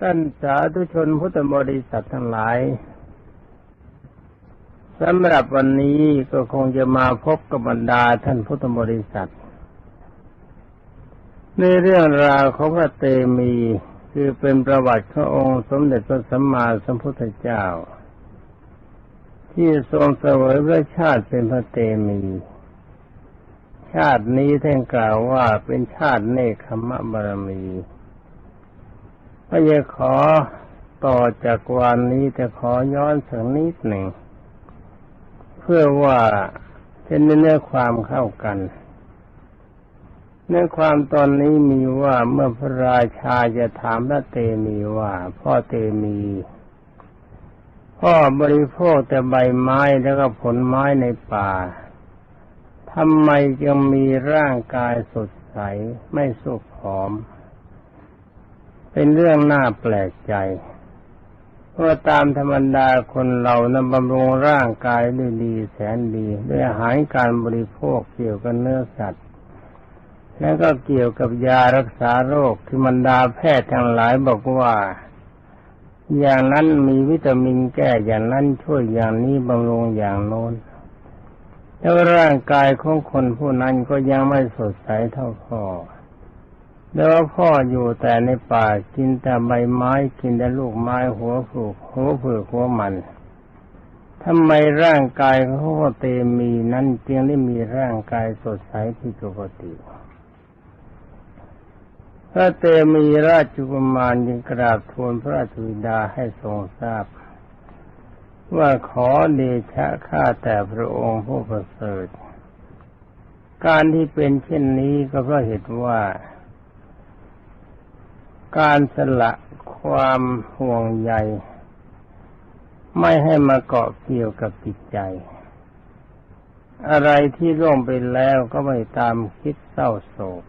ท่านสาธุชนพุทธบริษัททั้งหลายสำหรับวันนี้ก็คงจะมาพบกับบรรดาท่านพุทธบริษัท ในเรื่องราวของพระเตมีคือเป็นประวัติขององค์สมเด็จพระสัมมาสัมพุทธเจ้า ที่ทรงเสวยพระชาติเป็นพระเตมี ชาตินี้ท่านกล่าวว่าเป็นชาติเนคขมะบารมี ก็จะขอต่อจากวันนี้แต่ขอย้อนสักนิดหนึ่ง เพื่อว่าเป็นเนื้อความเข้ากัน เนื้อความตอนนี้มีว่าเมื่อพระราชาจะถามพระเตมีว่า พ่อเตมี พ่อบริโภคแต่ใบไม้แล้วก็ผลไม้ในป่าทำไมจึงมีร่างกายสดใสไม่สุขผอม เป็นเรื่องน่าแปลกใจเพราะตามธรรมดาคนเรานั้นบำรุงร่างกายด้วยดีแสนดีด้วยอาหารการบริโภคเกี่ยวกับเนื้อสัตว์ และก็เกี่ยวกับยารักษาโรคที่บรรดาแพทย์ทั้งหลายบอกว่า อย่างนั้นมีวิตามินแก้อย่างนั้นช่วยอย่างนี้บำรุงอย่างโน้นแล้วร่างกายของคนผู้นั้นก็ยังไม่สดใสเท่าพ่อ แล้วพ่ออยู่แต่ในป่ากินแต่ใบไม้กินแต่ลูกไม้หัวผูกหัวผืกหัวมันทำไมร่างกายของพ่อเตมีนั้นจึงได้มีร่างกายสดใสผิดปกติพระเตมีราชกุมารยังกราบทูลพระราชบิดาให้ทรงทราบ ว่าขอเดชะข้าแต่พระองค์ผู้ประเสริฐ การที่เป็นเช่นนี้ก็เพราะเหตุว่า การสละความห่วงใย ไม่ให้มาเกาะเกี่ยวกับจิตใจ อะไรที่ร่วงไปแล้วก็ไม่ตามคิดเศร้าโศก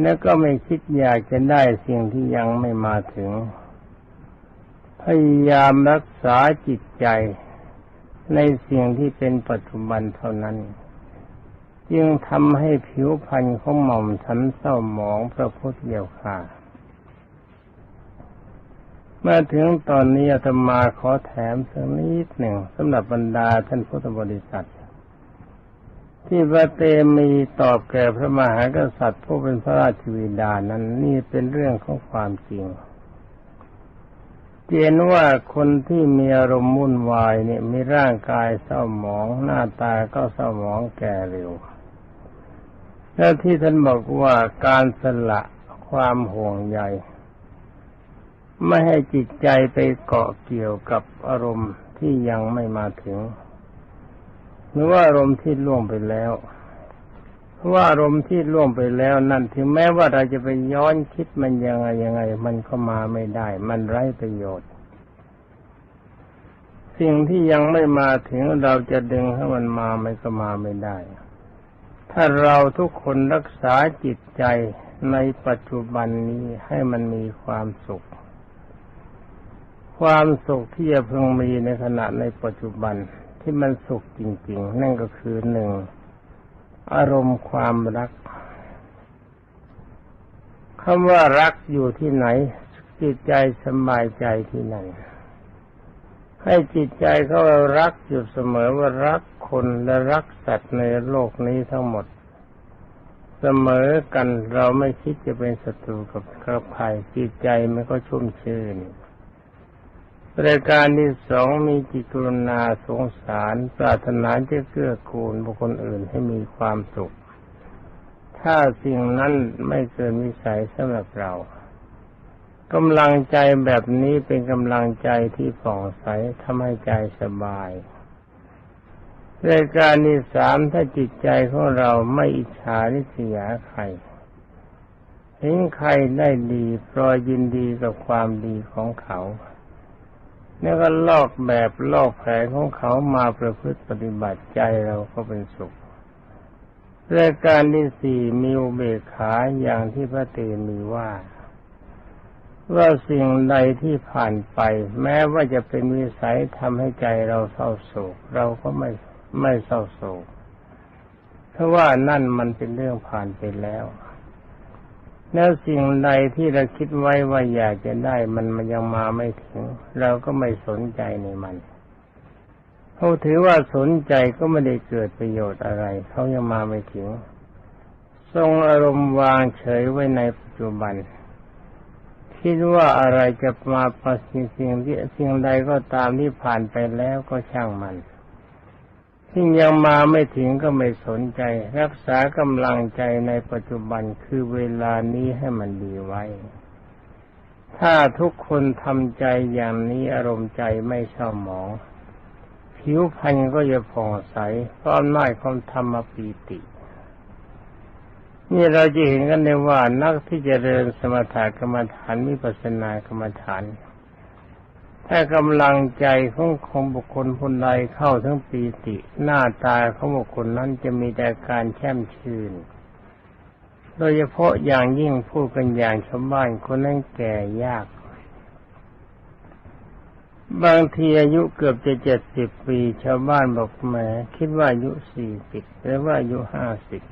แล้วก็ไม่คิดอยากจะได้สิ่งที่ยังไม่มาถึง พยายามรักษาจิตใจในสิ่งที่เป็นปัจจุบันเท่านั้น จึงทำให้ผิวพรรณของหม่อมฉันเศร้าหมองพระพุทธเดียวค่ะ เมื่อถึงตอนนี้อาตมาขอแถมสักนิดหนึ่งสำหรับบรรดาท่านพุทธบริษัท ที่พระเตมีตอบแก่พระมหากษัตริย์ผู้เป็นพระราชวิดานั้นนี่เป็นเรื่องของความจริงเจนว่าคนที่มีอารมณ์มุ่นวายเนี่ยมีร่างกายเศร้าหมอง หน้าตาก็เศร้าหมองแก่เร็ว แล้วที่ท่านบอกว่าการสละความห่วงใยไม่ให้จิตใจไปเกาะเกี่ยวกับอารมณ์ที่ยังไม่มาถึง หรือว่าอารมณ์ที่ล่วงไปแล้วเพราะว่าอารมณ์ที่ล่วงไปแล้วนั่นถึงแม้ว่าเราจะไปย้อนคิดมันยังไงยังไง มันก็มาไม่ได้ มันไร้ประโยชน์ สิ่งที่ยังไม่มาถึงเราจะดึงให้มันมามันก็มาไม่ได้ ถ้าเราทุกคนรักษาจิตใจในปัจจุบันนี้ให้มันมีความสุข ความสุขที่จะพึงมีในขณะในปัจจุบันที่มันสุขจริง ๆ นั่นก็คือหนึ่งอารมณ์ความรักคำว่ารักอยู่ที่ไหน จิตใจสบายใจที่นั่นให้จิตใจเขารักอยู่เสมอว่ารัก คนและรักสัตว์ในโลกนี้ทั้งหมด เสมอกันเราไม่คิดจะเป็นศัตรูกับใครจิตใจมันก็ชุ่มชื่นรายการที่สองมีจิตกรุณาสงสาร ปรารถนาจะเกื้อกูลบุคคลอื่นให้มีความสุข ถ้าสิ่งนั้นไม่เกินวิสัยสำหรับเรากำลังใจแบบนี้เป็นกำลังใจที่ผ่องใสทำให้ใจสบาย รายการที่สามถ้าจิตใจของเราไม่อิจฉาริษยาใครเห็นใครได้ดีพรอยยินดีกับความดีของเขาแล้วก็ลอกแบบลอกแผนของเขามาประพฤติปฏิบัติใจเราก็เป็นสุขรายการที่สี่มีอุเบกขาอย่างที่พระเตมีว่า ว่าสิ่งใดที่ผ่านไป แม้ว่าจะเป็นวิสัยทำให้ใจเราเศร้าโศก เราก็ไม่ ไม่เศร้าโศกเพราะว่านั่นมันเป็นเรื่องผ่านไปแล้ว แล้วสิ่งใดที่เราคิดไว้ว่าอยากจะได้มันมันยังมาไม่ถึง เราก็ไม่สนใจในมันเขาถือว่าสนใจก็ไม่ได้เกิดประโยชน์อะไร เขายังมาไม่ถึง ทรงอารมณ์วางเฉยไว้ในปัจจุบัน คิดว่าอะไรจะมาประสิ่งสิ่งที่สิ่งใดก็ตามที่ผ่านไปแล้วก็ช่างมัน ที่ยังมาไม่ถึงก็ไม่สนใจ รักษากำลังใจในปัจจุบันคือเวลานี้ให้มันดีไว้ ถ้าทุกคนทำใจอย่างนี้อารมณ์ใจไม่เศร้าหมอง ผิวพรรณก็จะผ่องใสเพราะอำนาจของธรรมปีติ นี่เราจะเห็นกันได้ว่านักที่จเจริญสมถกรรมฐานมิปัสสนากรรมฐาน ถ้ากำลังใจของของบุคคลคนใดเข้าทั้งปีติ หน้าตาของบุคคลนั้นจะมีแต่การแช่มชื่น โดยเฉพาะอย่างยิ่งพูดกันอย่างชาวบ้านคนนั้นแก่ยาก บางทีอายุเกือบจะเจ็ดสิบปีชาวบ้านบอกแหมคิดว่าอายุสี่สิบหรือว่าอายุห้าสิบ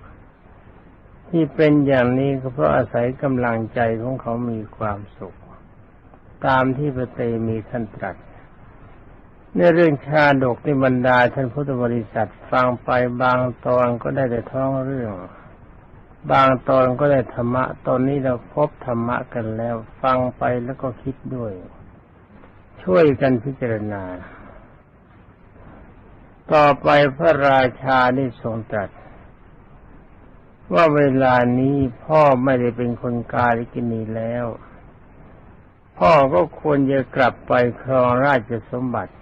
ที่เป็นอย่างนี้ก็เพราะอาศัยกำลังใจของเขามีความสุข ตามที่พระเตมีท่านตรัสในเรื่องชาดกในบรรดาท่านพุทธบริษัทฟังไปบางตอนก็ได้แต่ท้องเรื่อง บางตอนก็ได้ธรรมะ ตอนนี้เราพบธรรมะกันแล้ว ฟังไปแล้วก็คิดด้วย ช่วยกันพิจารณา ต่อไปพระราชาได้ทรงตรัสว่าเวลานี้พ่อไม่ได้เป็นคนกาลิกินีแล้ว พ่อก็ควรจะกลับไปครองราชสมบัติ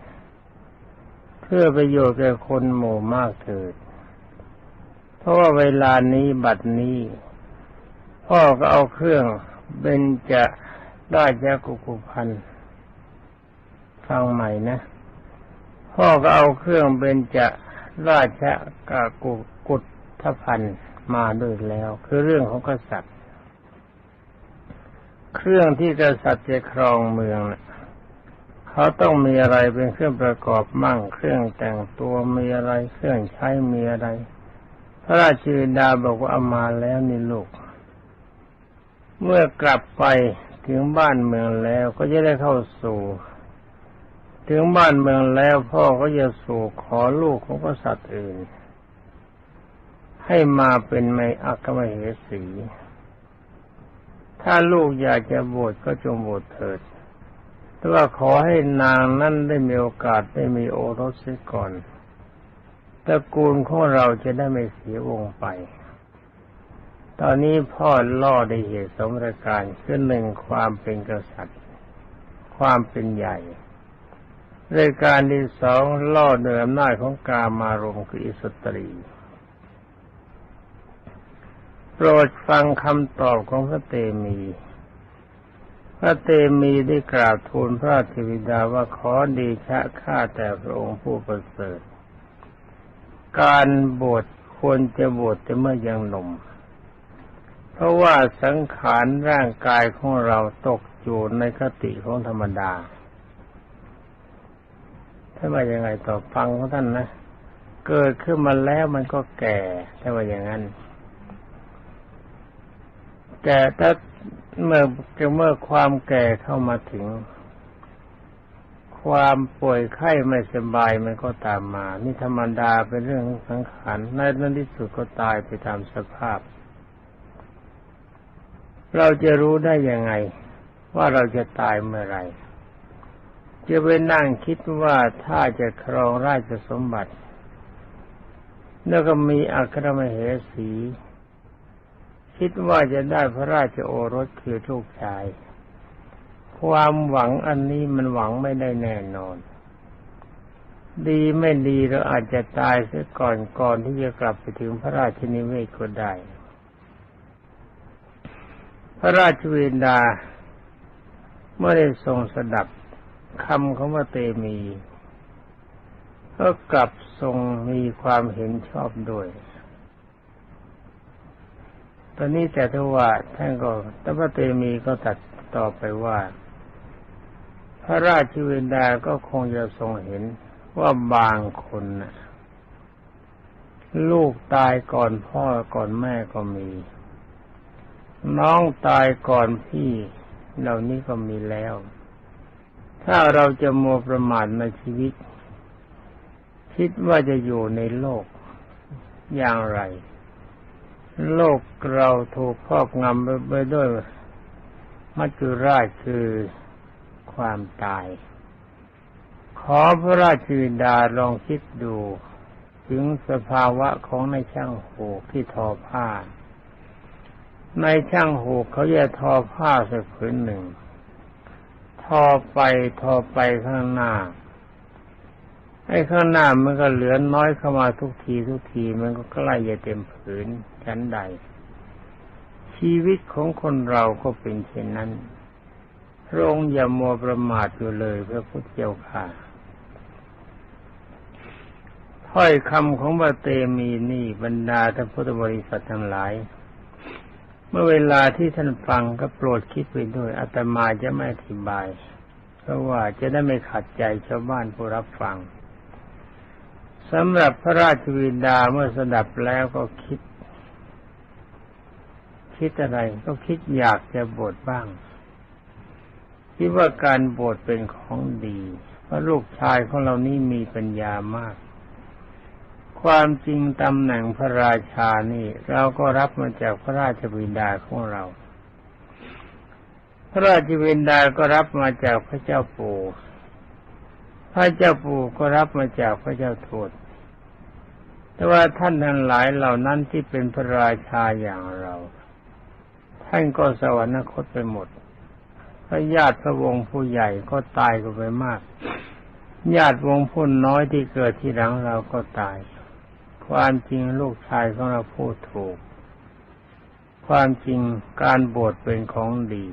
เพื่อประโยชน์แก่คนหมู่มากเถิด เพราะว่าเวลานี้บัดนี้ พ่อก็เอาเครื่องเบญจะราชกุกุพันฟังใหม่นะ พ่อก็เอาเครื่องเบญจะราชกกุกุฏทพันมาด้วยแล้ว คือเรื่องของกษัตริย์ เครื่องที่กษัตริย์จะครองเมืองเขาต้องมีอะไรเป็นเครื่องประกอบมั่ง เครื่องแต่งตัวมีอะไรเครื่องใช้มีอะไร พระราชิดาบอกว่าเอามาแล้วนี่ลูก เมื่อกลับไปถึงบ้านเมืองแล้วก็จะได้เข้าสู่ ถึงบ้านเมืองแล้วพ่อก็จะสู่ขอลูกของกษัตริย์อื่น ให้มาเป็นไมอักมเหสี ถ้าลูกอยากจะบวชก็จงบวชเถิด แต่ว่าขอให้นางนั้นได้มีโอกาสได้มีโอรสเสียก่อนตระกูลของเราจะได้ไม่เสียวงไป ตอนนี้พ่อล่อได้เหตุสมรการคือหนึ่งความเป็นกษัตริย์ ความเป็นใหญ่รายการที่สองล่อโดยอำนาจของกามารมคืออิสตรี โปรดฟังคำตอบของพระเตมี พระเตมีได้กราบทูลพระเทวิดาว่าขอดีชะข้าแต่พระองค์ผู้ประเสริฐ การบวชควรจะบวชแต่เมื่อยังหนุ่ม เพราะว่าสังขารร่างกายของเราตกอยู่ในคติของธรรมดาถ้าว่ายังไงต่อฟังของท่านนะ เกิดขึ้นมาแล้วมันก็แก่ถ้าว่าอย่างนั้น แก่ถ้าเมื่อจะเมื่อความแก่เข้ามาถึง ความป่วยไข้ไม่สบายมันก็ตามมา นี่ธรรมดาเป็นเรื่องสังขารในนั้นที่สุดก็ตายไปตามสภาพ เราจะรู้ได้ยังไง ว่าเราจะตายเมื่อไรจะไปนั่งคิดว่าถ้าจะครองราชสมบัติ แล้วก็มีอัครมเหสี คิดว่าจะได้พระราชโอรสคือลูกชาย ความหวังอันนี้มันหวังไม่ได้แน่นอน ดีไม่ดีเราอาจจะตายเสียก่อนก่อนที่จะกลับไปถึงพระราชนิเวศก็ได้ พระราชเวนดาเมื่อได้ทรงสดับคำของพระเตมีก็กลับทรงมีความเห็นชอบด้วย ตอนนี้แต่ถ้าว่าท่านก็ตพระเตมีก็ตัดต่อไปว่า พระราชวินดาก็คงจะทรงเห็นว่าบางคนนะลูกตายก่อนพ่อก่อนแม่ก็มี น้องตายก่อนพี่ เหล่านี้ก็มีแล้ว ถ้าเราจะโมวประมาทในชีวิต คิดว่าจะอยู่ในโลกอย่างไร โลกเราถูกครอบงำไปด้วยมัจจุราชคือความตาย ขอพระราชวิดาลองคิดดู ถึงสภาวะของในช่างหูกที่ทอผ้า ในช่างหูกเขาจะทอผ้าสักผืนหนึ่ง ทอไปทอไปข้างหน้า ไอ้ข้างหน้ามันก็เหลือน้อยเข้ามาทุกทีทุกทีมันก็ใกล้จะเต็มผืนชั้นใด ชีวิตของคนเราก็เป็นเช่นนั้นพระองค์อย่ามัวประมาทอยู่เลยพระพุทธเจ้าค่ะถ้อยคำของพระเตมีนี่บรรดาท่านพุทธบริษัททั้งหลาย เมื่อเวลาที่ท่านฟังก็โปรดคิดไปด้วยอาตมาจะไม่อธิบาย เพราะว่าจะได้ไม่ขัดใจชาวบ้านผู้รับฟัง สำหรับพระราชวินดาเมื่อสดับแล้วก็คิด คิดอะไรก็คิดอยากจะบวชบ้าง คิดว่าการบวชเป็นของดีเพราะลูกชายของเรานี่มีปัญญามาก ความจริงตำแหน่งพระราชานี่ เราก็รับมาจากพระราชบิดาของเรา พระราชบิดาก็รับมาจากพระเจ้าปู่พระเจ้าปู่ก็รับมาจากพระเจ้าโทษ แต่ว่าท่านทั้งหลายเหล่านั้นที่เป็นพระราชาอย่างเรา ท่านก็สวรรคตไปหมดพระญาติพระวงศ์ผู้ใหญ่ก็ตายกันไปมาก ญาติวงผู้น้อยที่เกิดที่หลังเราก็ตาย ความจริงลูกชายของเราพูดถูก ความจริงการบวชเป็นของดี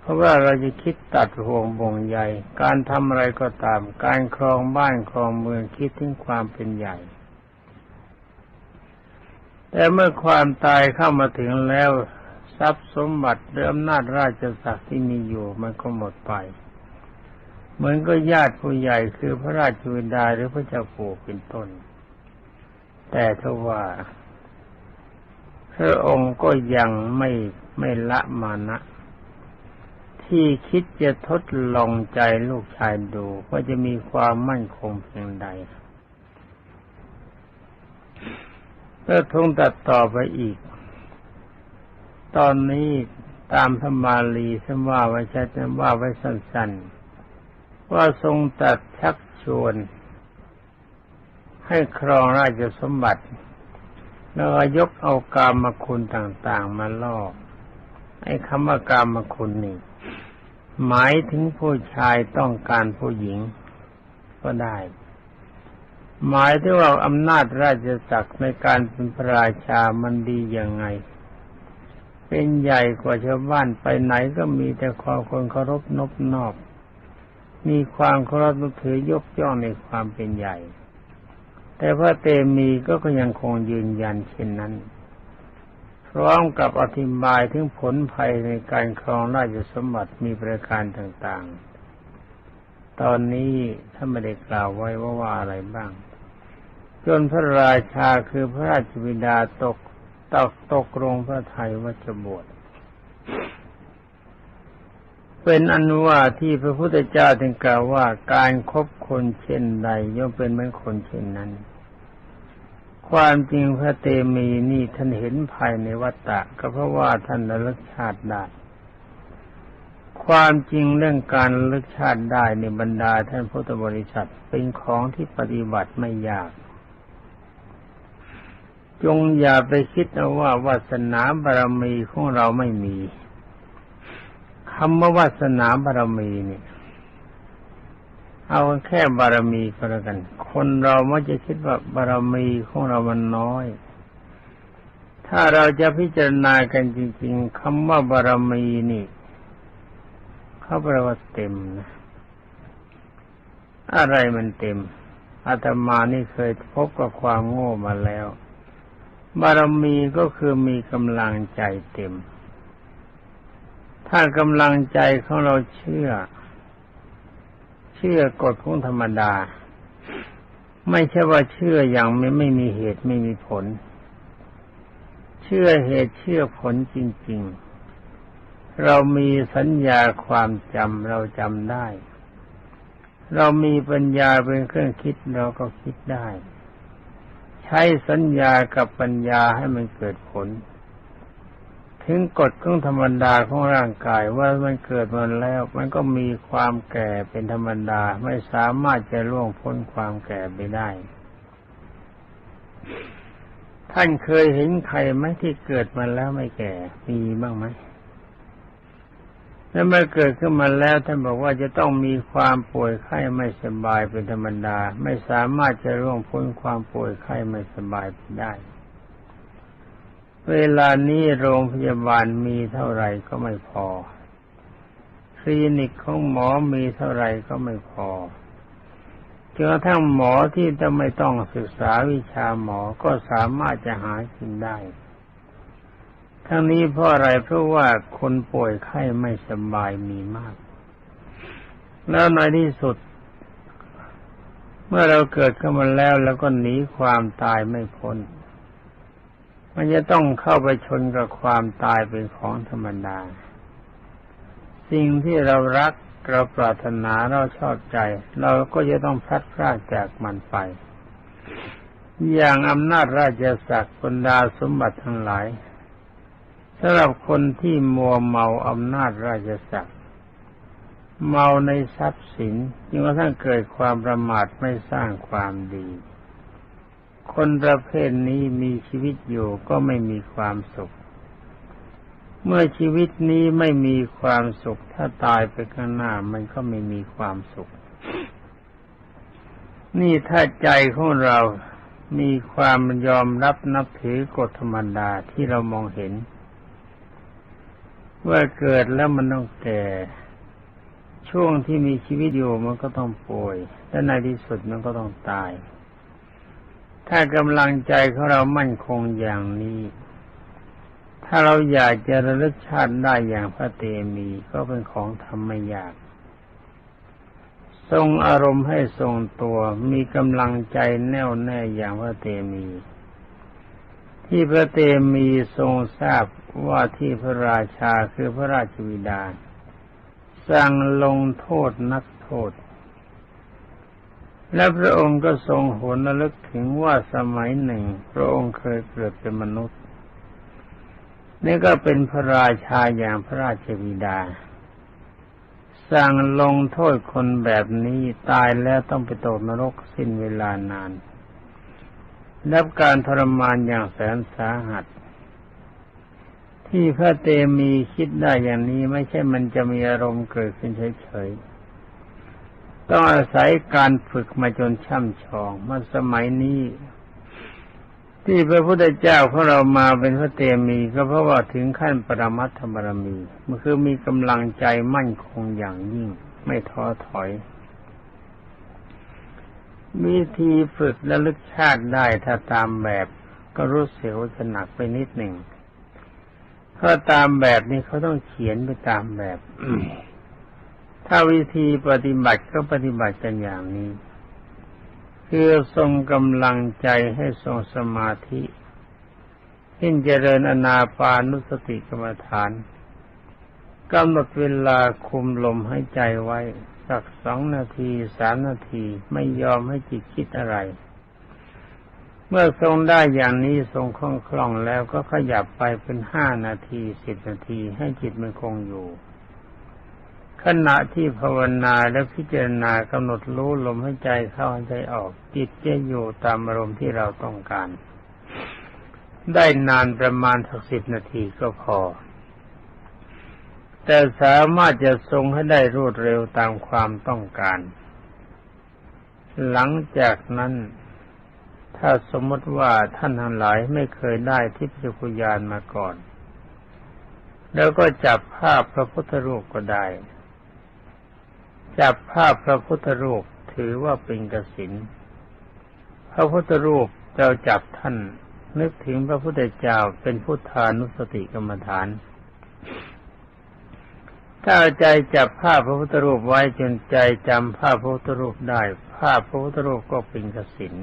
เพราะว่าเราจะคิดตัดห่วงบ่งใหญ่ การทำอะไรก็ตาม การครองบ้านครองเมืองคิดถึงความเป็นใหญ่ แต่เมื่อความตายเข้ามาถึงแล้ว ทรัพย์สมบัติเรืออำนาจราชศักดิ์ที่มีอยู่มันก็หมดไป เหมือนก็ญาติผู้ใหญ่คือพระราชวินดาหรือพระเจ้าปู่เป็นต้น แต่ถ้าว่าพระองค์ก็ยังไม่ไม่ละมานะ ที่คิดจะทดลองใจลูกชายดูว่าจะมีความมั่นคงเพียงใด ก็ทงตัดต่อไปอีก ตอนนี้ตามธรรมาลีสมว่าไว้ชัดว่าไว้สั้นๆ ว่าทรงตัดชักชวน ให้ครองราชสมบัติ แล้วยกเอากามมาคุณต่างๆ มาล่อไอ้คำว่ากามมาคุณนี่ หมายถึงผู้ชายต้องการผู้หญิงก็ได้ หมายถึงว่าอำนาจราชศักดิ์ในการเป็นพระราชามันดียังไง เป็นใหญ่กว่าชาวบ้านไปไหนก็มีแต่ความคนเคารพนบนอบ มีความเคารพนับถือยกย่องในความเป็นใหญ่ แต่พระเตมีก็ก็ยังคงยืนยันเช่นนั้น พร้อมกับอธิบายถึงผลภัยในการครองราชสมบัติมีประการต่างๆ ตอนนี้ถ้าไม่ได้กล่าวไว้ว่าว่าอะไรบ้าง จนพระราชาคือพระราชบิดาตกตกตกลงพระไทยว่าจะบวชเป็นอนุว่าที่พระพุทธเจ้าถึงกล่าวว่าการครบคนเช่นใดย่อมเป็นเหมือนคนเช่นนั้น ความจริงพระเตมีนี่ท่านเห็นภายในวัตตะก็เพราะว่าท่านระลึกชาติได้ความจริงเรื่องการลึกชาติได้ในบรรดาท่านพุทธบริษัทเป็นของที่ปฏิบัติไม่ยาก จงอย่าไปคิดเอาว่าวาสนาบารมีของเราไม่มีคำว่าวาสนาบารมีนี่เอาแค่บารมีก็แล้วกัน คนเรามักจะคิดว่าบารมีของเรามันน้อย ถ้าเราจะพิจารณากันจริง ๆคำว่าบารมีนี่เขาแปลว่าเต็มนะอะไรมันเต็มอาตมานี่เคยพบกับความโง่มาแล้ว บารมีก็คือมีกำลังใจเต็ม ถ้ากำลังใจของเราเชื่อ เชื่อกฎของธรรมดา ไม่ใช่ว่าเชื่ออย่างไม่ไม่มีเหตุไม่มีผล เชื่อชื่อเหตุเชื่อผลจริง ๆ เรามีสัญญาความจำเราจำได้ เรามีปัญญาเป็นเครื่องคิดเราก็คิดได้ ใช้สัญญากับปัญญาให้มันเกิดผล ถึงกฎของธรรมดาของร่างกายว่ามันเกิดมาแล้ว มันก็มีความแก่เป็นธรรมดาไม่สามารถจะล่วงพ้นความแก่ไปได้ ท่านเคยเห็นใครไหมที่เกิดมาแล้วไม่แก่ มีบ้างไหม แล้วเมื่อเกิดขึ้นมาแล้วท่านบอกว่าจะต้องมีความป่วยไข้ไม่สบายเป็นธรรมดา ไม่สามารถจะร่วงพ้นความป่วยไข้ไม่สบายไปได้ เวลานี้โรงพยาบาลมีเท่าไหร่ก็ไม่พอ คลินิกของหมอมีเท่าไหร่ก็ไม่พอจนกระทั่งหมอที่จะไม่ต้องศึกษาวิชาหมอก็สามารถจะหากินได้ ทั้งนี้เพราะอะไรเพราะว่าคนป่วยไข้ไม่สบายมีมาก แล้วในที่สุด เมื่อเราเกิดขึ้นมาแล้วแล้วก็หนีความตายไม่พ้น มันจะต้องเข้าไปชนกับความตายเป็นของธรรมดา สิ่งที่เรารักเราปรารถนาเราชอบใจ เราก็จะต้องพลัดพรากจากมันไป อย่างอำนาจราชศักดิ์บรรดาสมบัติทั้งหลาย สำหรับคนที่มัวเมาอำนาจราชศักดิ์เมาในทรัพย์สินจึงกระทั่งเกิดความประมาทไม่สร้างความดี คนประเภทนี้มีชีวิตอยู่ก็ไม่มีความสุข เมื่อชีวิตนี้ไม่มีความสุข ถ้าตายไปข้างหน้ามันก็ไม่มีความสุข นี่ถ้าใจของเรามีความยอมรับนับถือกฎธรรมดาที่เรามองเห็น ว่าเกิดแล้วมันต้องแก่ ช่วงที่มีชีวิตอยู่มันก็ต้องป่วย และในที่สุดมันก็ต้องตาย ถ้ากำลังใจของเรามั่นคงอย่างนี้ ถ้าเราอยากจะระลึกชาติได้อย่างพระเตมีก็เป็นของทำไม่ยากทรงอารมณ์ให้ทรงตัวมีกำลังใจแน่วแน่อย่างพระเตมี ที่พระเตมีทรงทราบ ว่าที่พระราชาคือพระราชวิดาสั่งลงโทษนักโทษ และพระองค์ก็ทรงหวนระลึกถึงว่าสมัยหนึ่ง พระองค์เคยเกิดเป็นมนุษย์ นี่ก็เป็นพระราชาอย่างพระราชบิดา สั่งลงโทษคนแบบนี้ตายแล้วต้องไปตกนรกสิ้นเวลานานรับการทรมานอย่างแสนสาหัส ที่พระเตมีคิดได้อย่างนี้ไม่ใช่มันจะมีอารมณ์เกิดขึ้นเฉยๆ ต้องอาศัยการฝึกมาจนช่ำชองมื่อสมัยนี้ ที่พระพุทธเจ้าของเรามาเป็นพระเตมีก็เพราะว่าถึงขั้นปรมัตถบารมี มันคือมีกำลังใจมั่นคงอย่างยิ่ง ไม่ท้อถอย วิธีฝึกและลึกชาติได้ถ้าตามแบบก็รู้เสียวจะหนักไปนิดหนึ่ง ถ้าตามแบบนี้เขาต้องเขียนไปตามแบบ ถ้าวิธีปฏิบัติก็ปฏิบัติกันอย่างนี้ คือทรงกำลังใจให้ทรงสมาธิหิ้นเจริญอนาปานุสติกรรมฐานกำหนดเวลาคุมลมให้ใจไว้ สักสองนาทีสามนาทีไม่ยอมให้จิตคิดอะไร เมื่อทรงได้อย่างนี้ทรงคล่องคล่องแล้วก็ขยับไปเป็นห้านาทีสิบนาทีให้จิตมันคงอยู่ ขณะที่ภาวนาและพิจารณากำหนดรู้ลมให้ใจเข้าใจออก จิตจะอยู่ตามอารมณ์ที่เราต้องการ ได้นานประมาณสักสิบนาทีก็พอ แต่สามารถจะทรงให้ได้รวดเร็วตามความต้องการ หลังจากนั้น ถ้าสมมติว่าท่านทั้งหลายไม่เคยได้ทิพยคุยานมาก่อน แล้วก็จับภาพพระพุทธรูปก็ได้ จับภาพพระพุทธรูปถือว่าเป็นกสินพระพุทธรูปเราจับท่านนึกถึงพระพุทธเจ้าเป็นพุทธานุสติกรรมฐาน ถ้าใจจับภาพพระพุทธรูปไว้จนใจจำภาพพระพุทธรูปได้ ภาพพระพุทธรูปก็เป็นกสิน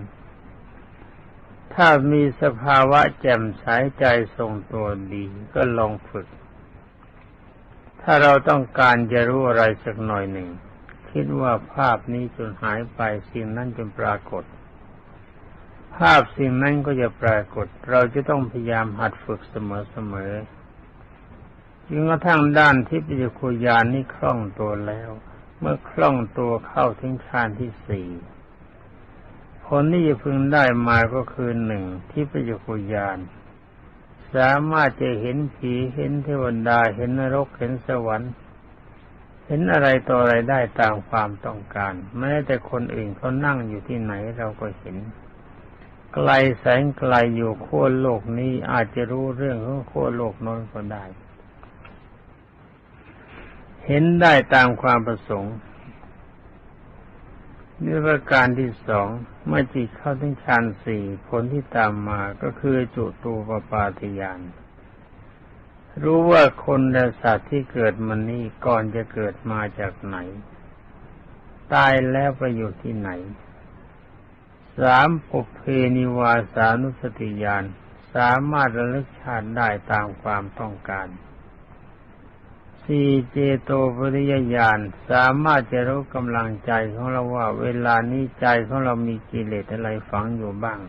ถ้ามีสภาวะแจ่มใสใจทรงตัวดีก็ลองฝึก ถ้าเราต้องการจะรู้อะไรสักหน่อยหนึ่ง คิดว่าภาพนี้จนหายไปสิ่งนั้นจนปรากฏ ภาพสิ่งนั้นก็จะปรากฏ เราจะต้องพยายามหัดฝึกเสมอๆจนกระทั่งด้านที่ปิจคุยานนี่คล่องตัวแล้ว เมื่อคล่องตัวเข้าถึงฌานที่สี่ ผลที่จะพึงได้มาก็คือหนึ่งที่พระจุกุยานสามารถจะเห็นผีเห็นเทวดาเห็นนรกเห็นสวรรค์ เห็นอะไรต่ออะไรได้ตามความต้องการ แม้แต่คนอื่นเขานั่งอยู่ที่ไหนเราก็เห็น ไกลแสงไกลอยู่ขั้วโลกนี้อาจจะรู้เรื่องของขั้วโลกน้นก็ได้ เห็นได้ตามความประสงค์ นี่ประการที่สองเมื่อจิตเข้าถึงฌานสี่ผลที่ตามมาก็คือจุตูปปาติยานรู้ว่าคนและสัตว์ที่เกิดมานี่ก่อนจะเกิดมาจากไหน ตายแล้วไปอยู่ที่ไหน สามปุเพนิวาสานุสติญาณสามารถระลึกชาติได้ตามความต้องการ สี่เจโตปริยญาณสามารถจะรู้กำลังใจของเราว่า เวลานี้ใจของเรามีกิเลสอะไรฝังอยู่บ้าง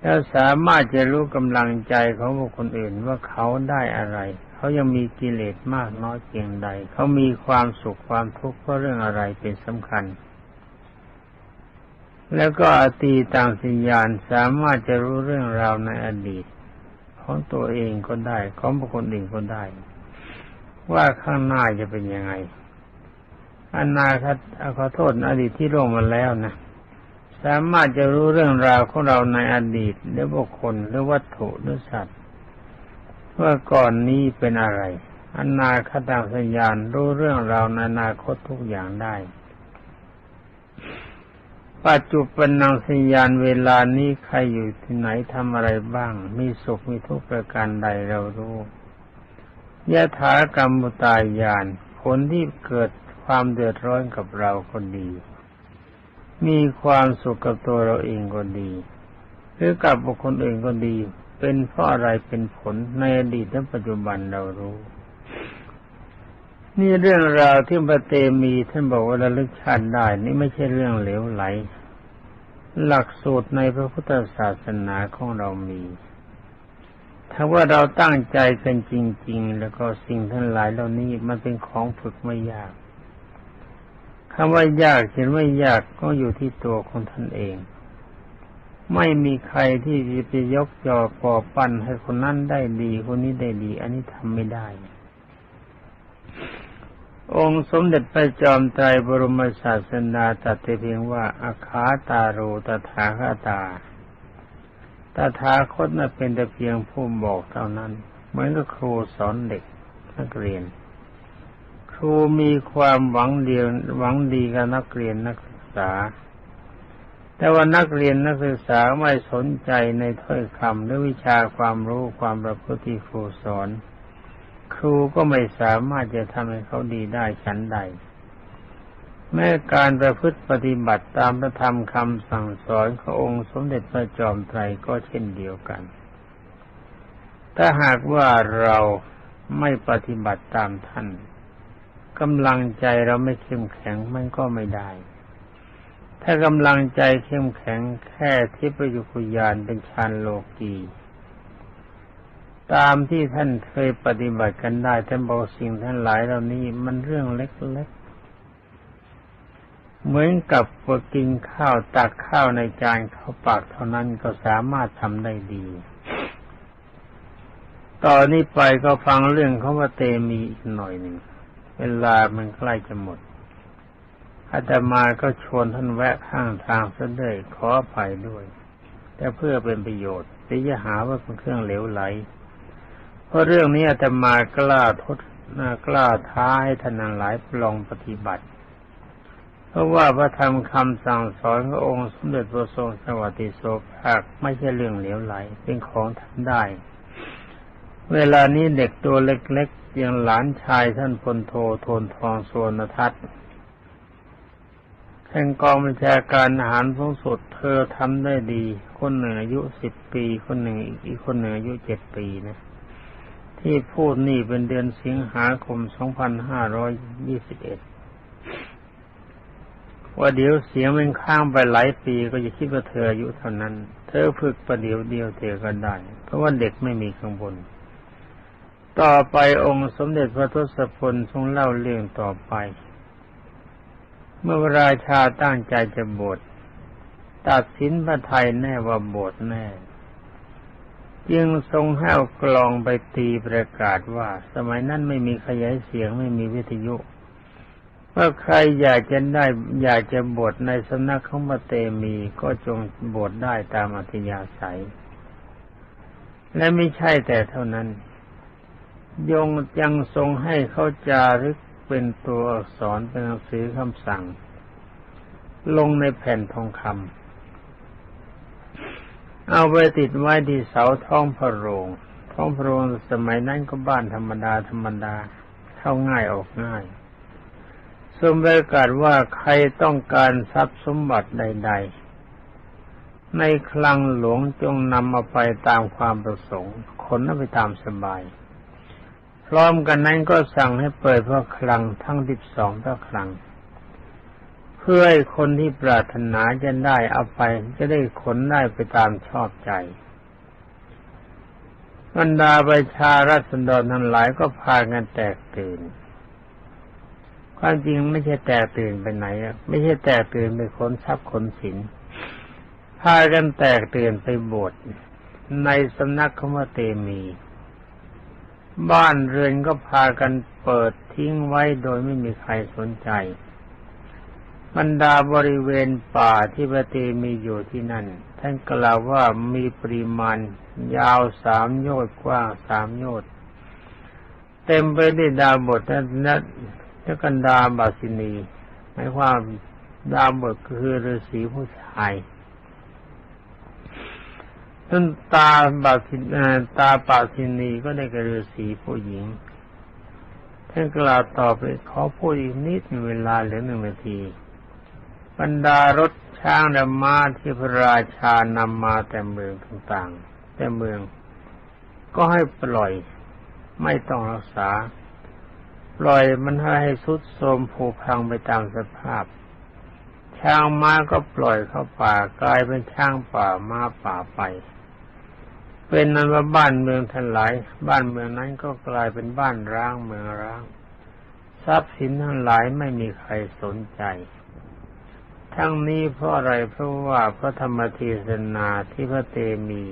แล้วสามารถจะรู้กำลังใจของบุคคลอื่นว่าเขาได้อะไร เขายังมีกิเลสมากน้อยเพียงใด เขามีความสุขความทุกข์เพราะเรื่องอะไรเป็นสำคัญ แล้วก็อตีต่างสิญาณสามารถจะรู้เรื่องราวในอดีต ของตัวเองก็ได้ ของบุคคลอื่นก็ได้ ว่าข้างหน้าจะเป็นยังไงอนาคตขอโทษอดีตที่ล่วงมาแล้วนะสามารถจะรู้เรื่องราวของเราในอดีตหรือบุคคลหรือวัตถุหรือสัตว์ว่าก่อนนี้เป็นอะไรอนาคตสัญญาณรู้เรื่องราวในอนาคตทุกอย่างได้ ปัจจุบันนังสัญญาณเวลานี้ใครอยู่ที่ไหนทำอะไรบ้าง มีสุขมีทุกข์ประการใดเรารู้ ยะถากรรมตายานผลที่เกิดความเดือดร้อนกับเราก็ดี มีความสุขกับตัวเราเองก็ดี หรือกับบุคคลอื่นก็ดี เป็นเพราะอะไรเป็นผลในอดีตและปัจจุบันเรารู้ นี่เรื่องราวที่พระเตมีท่านบอกว่าระลึกชาติได้ นี่ไม่ใช่เรื่องเหลวไหล หลักสูตรในพระพุทธศาสนาของเรามี ถ้าว่าเราตั้งใจกันจริง ๆ แล้วก็สิ่งทั้งหลายเหล่านี้มันเป็นของฝึกไม่ยากคำว่ายากเห็นว่ายากก็อยู่ที่ตัวของท่านเอง ไม่มีใครที่จะไปยกยอก่อปั้นให้คนนั้นได้ดี คนนี้ได้ดี อันนี้ทำไม่ได้ องค์สมเด็จพระจอมไตรบรมศาสนาตรัสเพียงว่าอาคาตาโรตถาคตา ตถาคตน่ะเป็นแต่เพียงผู้บอกเท่านั้น เหมือนกับครูสอนเด็กนักเรียน ครูมีความหวังเดียวหวังดีกับนักเรียนนักศึกษา แต่ว่านักเรียนนักศึกษาไม่สนใจในถ้อยคำหรือวิชาความรู้ความประพฤติครูสอน ครูก็ไม่สามารถจะทำให้เขาดีได้ชั้นใด แม้การประพฤติปฏิบัติตามพระธรรมคำสั่งสอนขององค์สมเด็จพระจอมไตรก็เช่นเดียวกัน ถ้าหากว่าเราไม่ปฏิบัติตามท่านกำลังใจเราไม่เข้มแข็งมันก็ไม่ได้ ถ้ากำลังใจเข้มแข็งแค่ที่ประยุกุยานเป็นฌานโลกีตามที่ท่านเคยปฏิบัติกันได้ท่านบอกสิ่งท่านหลายเหล่านี้มันเรื่องเล็กๆ เหมือนกับว่ากินข้าวตักข้าวในจานเข้าปากเท่านั้นก็สามารถทำได้ดี ตอนนี้ไปก็ฟังเรื่องเขาว่าเตมีอีกหน่อยหนึ่ง เวลามันใกล้จะหมดอาตมาก็ชวนท่านแวะข้างทางซะด้วยขออภัยด้วย แต่เพื่อเป็นประโยชน์ที่จะหาว่าเป็นเครื่องเหลวไหล เพราะเรื่องนี้อาตมากล้าทดกล้าท้าให้ท่านหลายลองปฏิบัติ เพราะว่าพระธรรมคำสั่งสอนขององค์สมเด็จพระทรงสวัสดิโสภาคไม่ใช่เรื่องเหลวไหล เป็นของทำได้ เวลานี้เด็กตัวเล็กๆอย่างหลานชายท่านพลโทโทนทองสวนทัศน์แห่งกองบัญชาการอาหารสูงสุดเธอทำได้ดี คนหนึ่งอายุสิบปี คนหนึ่งอีกคนหนึ่งอายุเจ็ดปีนะ ที่พูดนี่เป็นเดือนสิงหาคมสองพันห้าร้อยยี่สิบเอ็ด ว่าเดี๋ยวเสียงมันข้างไปหลายปีก็จะคิดว่าเธออายุเท่านั้น เธอฝึกประเดี๋ยวเดียวเธอก็ได้ เพราะว่าเด็กไม่มีข้างบน ต่อไปองค์สมเด็จพระทศพลทรงเล่าเรื่องต่อไป เมื่อราชาตั้งใจจะบวชตัดสินพระไทยแน่ว่าบวชแน่จึงทรงห้เอากลองไปตีประกาศว่า สมัยนั้นไม่มีขยายเสียงไม่มีวิทยุ ว่าใครอยากจะได้อยากจะบวชในสำนักของมาเตมีก็จงบวชได้ตามอัธยาศัย และไม่ใช่แต่เท่านั้น ยงยังทรงให้เขาจารึกเป็นตัวอักษรเป็นหนังสือคำสั่ง ลงในแผ่นทองคำเอาไปติดไว้ที่เสาท้องพระโรงท้องพระโรงสมัยนั้นก็บ้านธรรมดาธรรมดาเข้าง่ายออกง่าย ทรงประกาศว่าใครต้องการทรัพย์สมบัติใด ๆ ในคลังหลวงจงนำมาไปตามความประสงค์ขนไปตามสบาย พร้อมกันนั้นก็สั่งให้เปิดพระคลังทั้งสิบสองพระคลัง เพื่อให้คนที่ปรารถนาจะได้เอาไปจะได้ขนได้ไปตามชอบใจบรรดาประชารัษฎรทั้งหลายก็พากันแตกตื่น ความจริงไม่ใช่แตกตื่นไปไหนอะไม่ใช่แตกตื่นไปค้นทรัพย์ค้นสินพากันแตกตื่นไปบวชในสำนักขมเตมี บ้านเรือนก็พากันเปิดทิ้งไว้โดยไม่มีใครสนใจ บรรดาบริเวณป่าที่พระเตมีอยู่ที่นั่น ท่านกล่าวว่ามีปริมาณ ยาวสามโยชน์กว้างสามโยชน์เต็มไปด้วยดาวบทนั้น เจ้ากันดาบาสินีหมายความดาบทคือฤาษีผู้ชายต้นตาบาสินตาปาสินีก็ได้กับฤาษีผู้หญิงท่านกล่าวต่อไปขอพูดอีกนิดเวลาเหลือหนึ่งนาทีบรรดารถช้างและม้าที่พระราชานำมาแต่เมืองต่างๆ แต่เมือง ก็ให้ปล่อยไม่ต้องรักษา ปล่อยมันให้สุดโทมผุพังไปตามสภาพ ช้างม้าก็ปล่อยเข้าป่ากลายเป็นช้างป่าม้าป่าไป เป็นนั้นว่าบ้านเมืองทันหลาย บ้านเมืองนั้นก็กลายเป็นบ้านร้างเมืองร้าง ทรัพย์สินทั้งหลายไม่มีใครสนใจ ทั้งนี้เพราะอะไรเพราะว่าพระธรรมเทศนาที่พระเตมี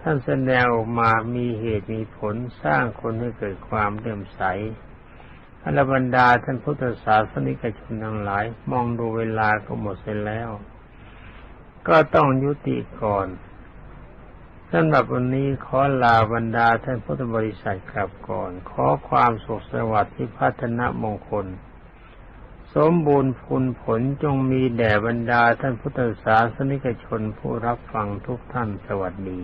ท่านแสดงออกมามีเหตุมีผลสร้างคนให้เกิดความเลื่อมใส อรบรรดาท่านพุทธศาสนิกชนทั้งหลาย มองดูเวลาก็หมดเสร็จแล้ว ก็ต้องยุติก่อนสำหรับวันนี้ขอลาบรรดาท่านพุทธบริษัทกลับก่อน ขอความสุขสวัสดิ์ที่พัฒนามงคล สมบูรณ์ผลผลจงมีแด่บรรดาท่านพุทธศาสนิกชนผู้รับฟังทุกท่านสวัสดี